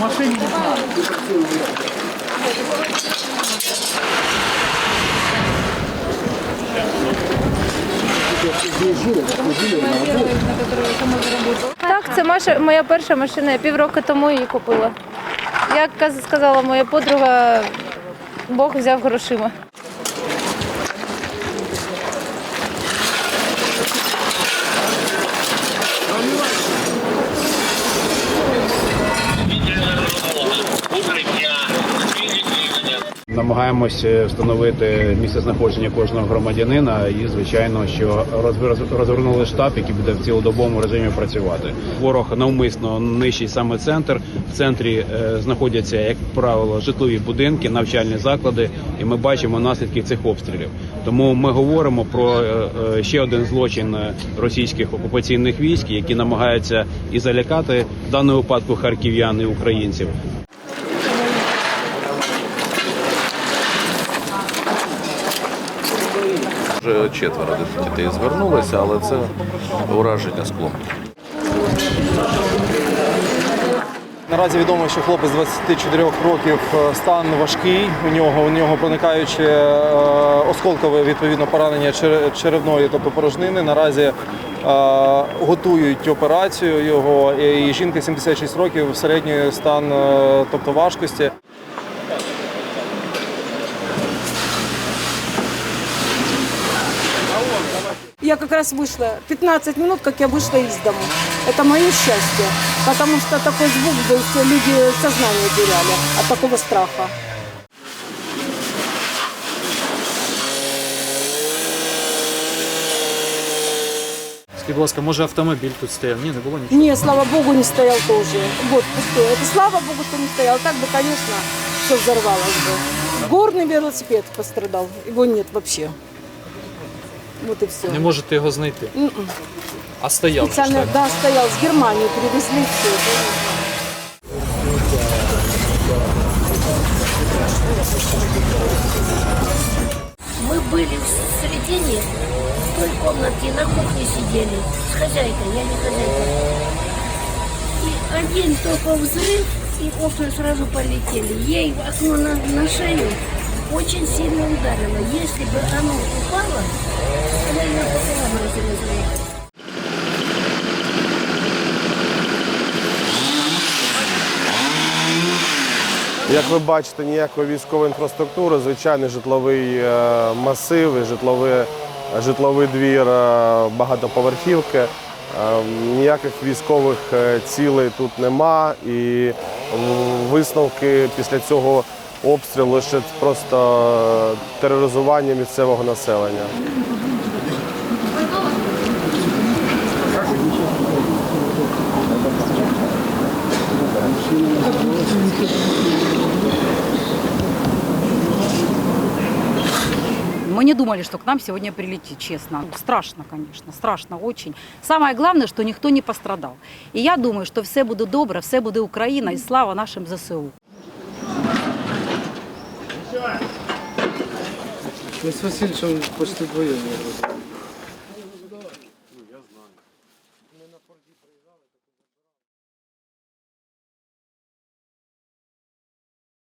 машине не знаю. Так, це Маша, моя перша машина. Я півроку тому її купила. Як сказала моя подруга, Бог взяв грошима. Намагаємося встановити місце знаходження кожного громадянина і, звичайно, що роз- роз- розвернули штаб, який буде в цілодобовому режимі працювати. Ворог навмисно нищить саме центр. В центрі е, знаходяться, як правило, житлові будинки, навчальні заклади, і ми бачимо наслідки цих обстрілів. Тому ми говоримо про е, е, ще один злочин е, російських окупаційних військ, які намагаються і залякати в даному випадку харків'ян і українців. Вже четверо дітей звернулися, але це ураження склом. Наразі відомо, що хлопець 24 років е, стан важкий. У нього у нього проникаюче осколкове відповідно поранення черевної, тобто порожнини. Наразі е, готують операцію його. І жінка 76 років, середній стан, е, тобто важкості. Я как раз вышла, 15 минут, как я вышла из дому. Это мое счастье, потому что такой звук был, все люди сознание теряли от такого страха. Скажіть, будь ласка, може автомобіль тут стояв? Ні, не було нічого. Не, слава богу, не стоял тоже. Вот, пустой. Это слава богу, что не стоял. Так бы, конечно, все взорвалось бы. Горный велосипед пострадал. Его нет вообще. Вот и все. Не можете його знайти. А стояв. же ж Специально, так. да, стоял. С Германии привезли все. Мы были в середине в той комнате, на кухне сидели с хозяйкой, я не хозяйка. И один только взрыв, и окна сразу полетели. Ей в окно на, на шею очень сильно ударило. Если бы оно упало, она ее пополам разрезала. Як ви бачите, ніякої військової інфраструктури, звичайний житловий е, масив, житловий, житловий двір е, багатоповерхівки. Е, Ніяких військових цілей тут нема, і висновки після цього обстрілу лише просто тероризування місцевого населення. Мы не думали, что к нам сегодня прилетит, честно. Страшно, конечно, страшно очень. Самое главное, что никто не пострадал. И я думаю, что все буде добре, все буде Україна і слава нашим ЗСУ. Ми з Васильчем почти двоє ну, не розуміємо.